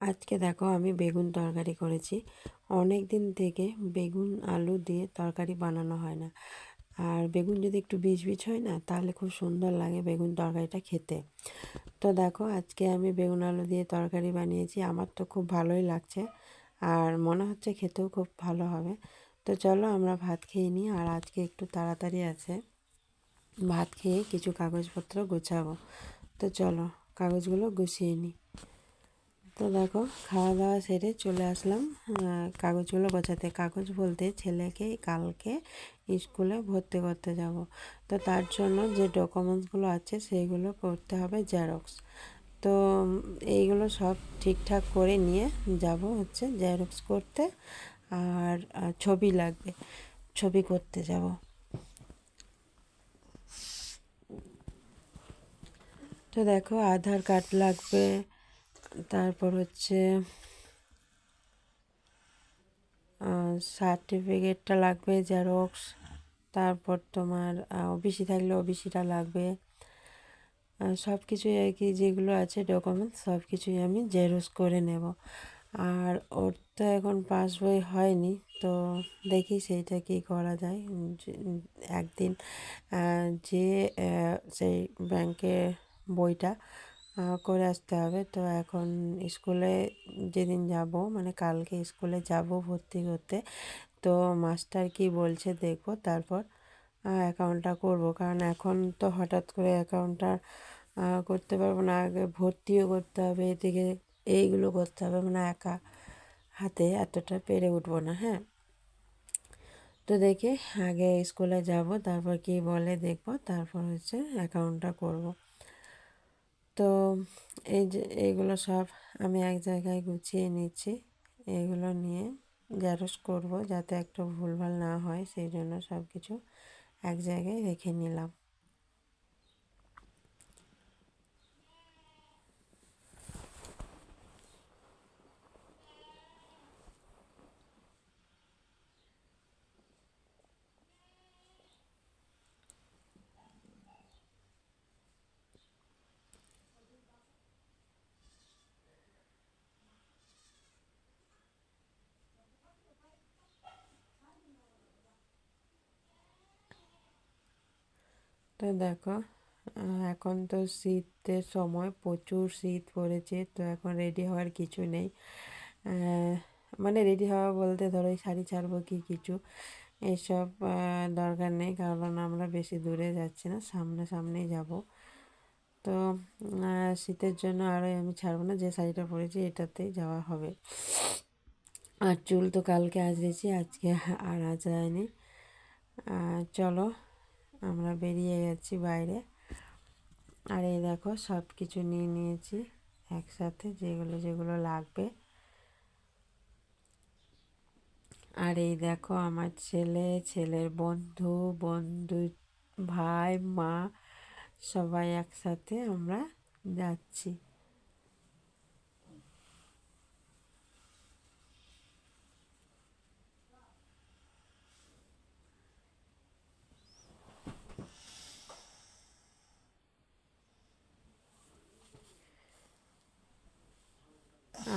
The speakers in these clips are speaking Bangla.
আজকে দেখো আমি বেগুন তরকারি করেছি। অনেক দিন থেকে বেগুন, আলু দিয়ে তরকারি বানানো হয় না। আর বেগুন যদি একটু বিষ বিষ হয় না, তাহলে খুব সুন্দর লাগে বেগুন তরকারিটা খেতে। তো দেখো, আজকে আমি বেগুন, আলু দিয়ে তরকারি বানিয়েছি। আমার তো খুব ভালোই লাগছে আর মনে হচ্ছে খেতেও খুব ভালো হবে। তো চলো আমরা ভাত খেয়ে নিই আর আজকে একটু তাড়াতাড়ি আছে। ভাত খেয়ে কিছু কাগজপত্র গোছাবো। তো চলো, কাগজগুলো গুছিয়ে নিই। তো দেখো খাওয়া দাওয়া সেরে চলে আসলাম। কাগজগুলো গোছাতে। কাগজ বলতে ছেলেকে কালকে স্কুলে ভর্তি করতে যাব। তো তার জন্য যে ডকুমেন্টসগুলো আছে সেইগুলো করতে হবে জেরক্স তো এইগুলো সব ঠিকঠাক করে নিয়ে যাব হচ্ছে জেরক্স করতে। আর ছবি লাগবে। ছবি করতে যাব। তো দেখো, আধার কার্ড লাগবে। তারপর হচ্ছে সার্টিফিকেটটা লাগবে জেরক্স তারপর তোমার ওবিসি থাকলে ওবিসিটা লাগবে। সব কিছুই আর কি যেগুলো আছে ডকুমেন্টস সব কিছুই আমি জেরক্স করে নেব। আর ওর তো এখন পাস বই হয়নি, তো দেখি সেইটা কি করা যায়। একদিন যে সেই ব্যাংকে বইটা করে আসতে হবে। তো এখন স্কুলে যেদিন যাব মানে কালকে স্কুলে যাব ভর্তি করতে তো মাস্টার কি বলছে দেখব তারপর অ্যাকাউন্টটা করব। কারণ এখন তো হঠাৎ করে অ্যাকাউন্টটা করতে পারব না। আগে ভর্তিও করতে হবে, এদিকে এইগুলো করতে হবে। মানে একা হাতে এতটা পেরে উঠবো না হ্যাঁ? তো দেখি আগে স্কুলে যাব, তারপর কি বলে দেখব, তারপর হচ্ছে অ্যাকাউন্টটা করব। তো এই যে, এইগুলো সব আমি এক জায়গায় গুছিয়ে নিচ্ছি। এগুলো নিয়ে জারস করব যাতে একটা ভুলভাল না হয়, সেই জন্য সব কিছু এক জায়গায় রেখে নিলাম। তো দেখো এখন তো শীতের সময় প্রচুর শীত পড়েছে, তো এখন রেডি হওয়ার কিছু নেই। মানে রেডি হওয়া বলতে ধরো শাড়ি ছাড়বো কি কিছু, এসব দরকার নেই, কারণ আমরা বেশি দূরে যাচ্ছি না সামনে সামনেই যাব। তো শীতের জন্য আরও আমি ছাড়বো না, যে শাড়িটা পরেছি এটাতেই যাওয়া হবে। আর চুল তো কালকে আজরেছি আজকে আর আজ যায়নি চলো আমরা বেরিয়ে গেছি বাইরে। আর এই দেখো সব কিছু নিয়ে নিয়েছি একসাথে, যেগুলো যেগুলো লাগবে। আর এই দেখো, আমার ছেলে, ছেলের বন্ধু বন্ধু, ভাই, মা, সবাই একসাথে আমরা যাচ্ছি।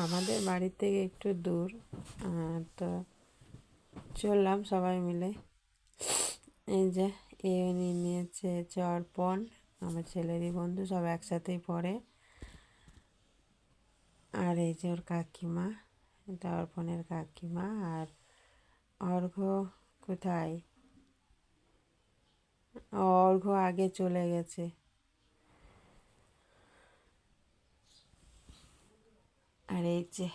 আমাদের বাড়ির থেকে একটু দূর তো চললাম সবাই মিলে। এই যে এ নিয়ে নিয়েছে চরপন, আমার ছেলেরই বন্ধু, সব একসাথেই পড়ে। আর এই যে ওর কাকিমা এটা অর্পণের কাকিমা আর অর্ঘ কোথায়? অর্ঘ আগে চলে গেছে। আর এই যে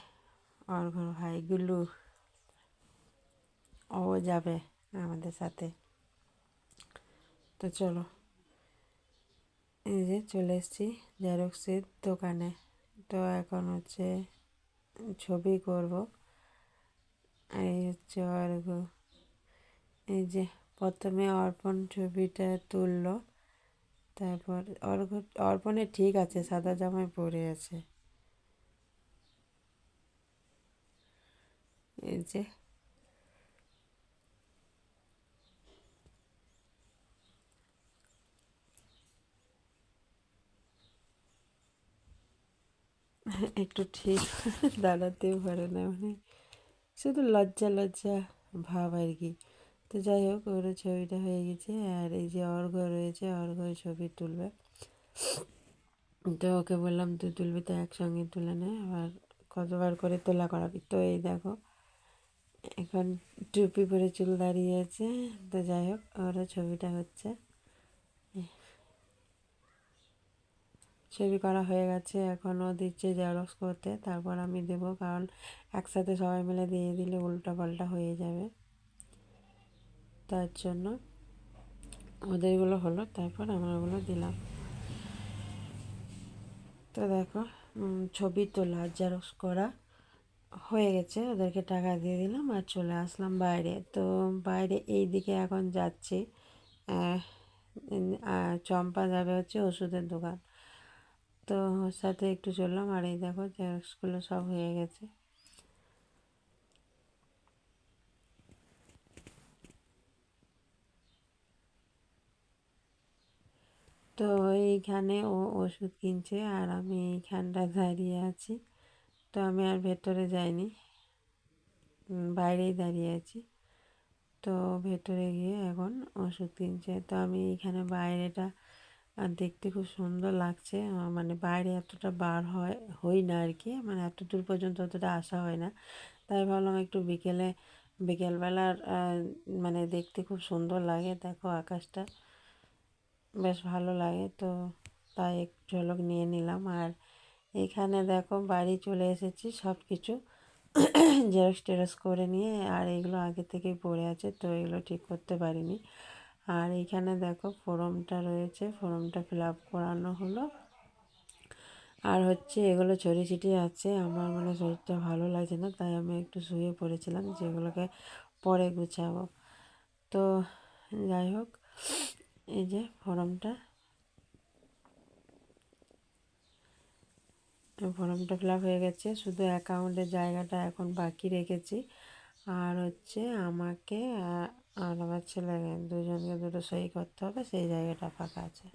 অর্ঘর ভাই গুলু ও যাবে আমাদের সাথে। তো চলো, এই যে চলে এসেছি জেরক্সের দোকানে। তো এখন হচ্ছে ছবি করব। এই হচ্ছে অর্ঘ এই যে প্রথমে অর্পণ ছবিটা তুললো। তারপর অর্ঘ অর্পণে ঠিক আছে, সাদা জামায় পরে আছে এই যে। একটু ঠিক দাঁড়াতেও পারে না মানে। শুধু লজ্জা লজ্জা ভাব আর কি। তো যাই হোক ওর ছবিটা হয়ে গেছে আর এই যে অর্ঘ রয়েছে, অর্ঘ ছবি তুলবে। তো ওকে বললাম, তুই তুলবি তো একসঙ্গে তুলে নে, আবার কতবার করে তোলা করাবি? তো এই দেখো এখন টুপি পরে চুল দাঁড়িয়ে আছে। তো যাই হোক, ওরও ছবিটা হচ্ছে। ছবি করা হয়ে গেছে, এখনও দিচ্ছে জেরক্স করতে। তারপর আমি দেব, কারণ একসাথে সবাই মিলে দিয়ে দিলে উল্টা পাল্টা হয়ে যাবে। তার জন্য ওদেরগুলো হলো, তারপর আমারগুলো দিলাম। তো দেখো ছবি তোলা, জেরক্স করা। হয়ে গেছে, ওদেরকে টাকা দিয়ে দিলাম আর চলে আসলাম বাইরে। তো বাইরে এই দিকে এখন যাচ্ছি। চম্পা যাবে হচ্ছে ওষুধের দোকান। তো ওর সাথে একটু চললাম আর এই দেখো জেরক্সগুলো সব হয়ে গেছে। তো এইখানে ও ওষুধ কিনছে আর আমি এইখানটা দাঁড়িয়ে আছি। তো আমি আর ভেতরে যাইনি। বাইরেই দাঁড়িয়ে আছি। তো ভেতরে গিয়ে এখন ওষুধ কিনছে। তো আমি এইখানে বাইরেটা দেখতে খুব সুন্দর লাগছে। মানে বাইরে এতটা বার হয়, হই না আর কি। মানে এত দূর পর্যন্ত অতটা আসা হয় না। তাই ভাবলাম একটু বিকেলে, বিকেলবেলার মানে দেখতে খুব সুন্দর লাগে। দেখো আকাশটা বেশ ভালো লাগে। তো তাই এক ঝলক নিয়ে নিলাম। আর এখানে দেখো বাড়ি চলে এসেছি সব কিছু জেরক্স টেরক্স করে নিয়ে, আর এগুলো আগে থেকেই পড়ে আছে, তো এগুলো ঠিক করতে পারিনি। আর এইখানে দেখো ফর্মটা রয়েছে, ফর্মটা ফিল আপ করানো হলো। আর হচ্ছে এগুলো ছড়িয়ে ছিটিয়ে আছে, আমার মানে শরীরটা ভালো লাগছে না, তাই আমি একটু শুয়ে পড়েছিলাম, যেগুলোকে পরে গুছাবো। তো যাই হোক, এই যে ফর্মটা ফর্মটা ফিল হয়ে গেছে। শুধু অ্যাকাউন্টের জায়গাটা এখন বাকি রেখেছি। আর হচ্ছে আমাকে আর আমার ছেলে, দুজনকে দুটো সই করতে হবে, সেই জায়গাটা ফাঁকা আছে।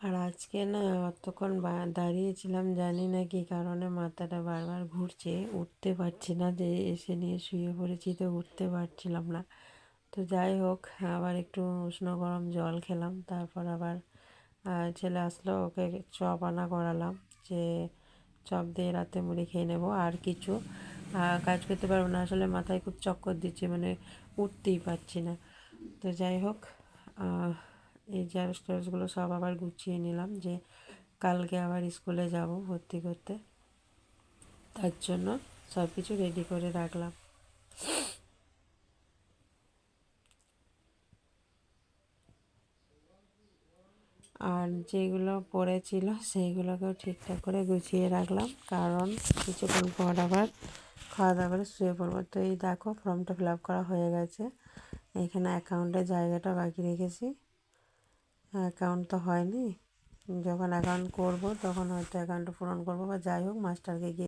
আর আজকে না অতক্ষণ দাঁড়িয়েছিলাম, জানি না কি কারণে মাথাটা বারবার ঘুরছে, উঠতে পারছি না যে এসে নিয়ে শুয়ে পড়েছি তো উঠতে পারছিলাম না। তো যাই হোক, আবার একটু উষ্ণ গরম জল খেলাম, তারপর আবার ছেলে আসলো ওকে চপ আনা করালাম, যে চপ দিয়ে রাতে মুড়ি খেয়ে নেব আর কিছু। কাজ করতে পারব না, আসলে মাথায় খুব চক্কর দিচ্ছে মানে উঠতেই পারছি না। তো যাই হোক এই জেরক্স টেরক্সগুলো সব আবার গুছিয়ে নিলাম, যে কালকে আবার স্কুলে যাব ভর্তি করতে। তার জন্য সব কিছু রেডি করে রাখলাম। আর যেগুলো পড়েছিল সেইগুলোকেও ঠিকঠাক করে গুছিয়ে রাখলাম, কারণ কিছুক্ষণ পর আবার খাওয়া দাওয়া করে শুয়ে পড়ব। তো এই দেখো, ফর্মটা ফিল করা হয়ে গেছে। এখানে অ্যাকাউন্টের জায়গাটা বাকি রেখেছি। অ্যাকাউন্ট তো হয়নি। যখন অ্যাকাউন্ট করব, তখন হয়তো অ্যাকাউন্টটা পূরণ করব বা যাই হোক, মাস্টারকে গিয়ে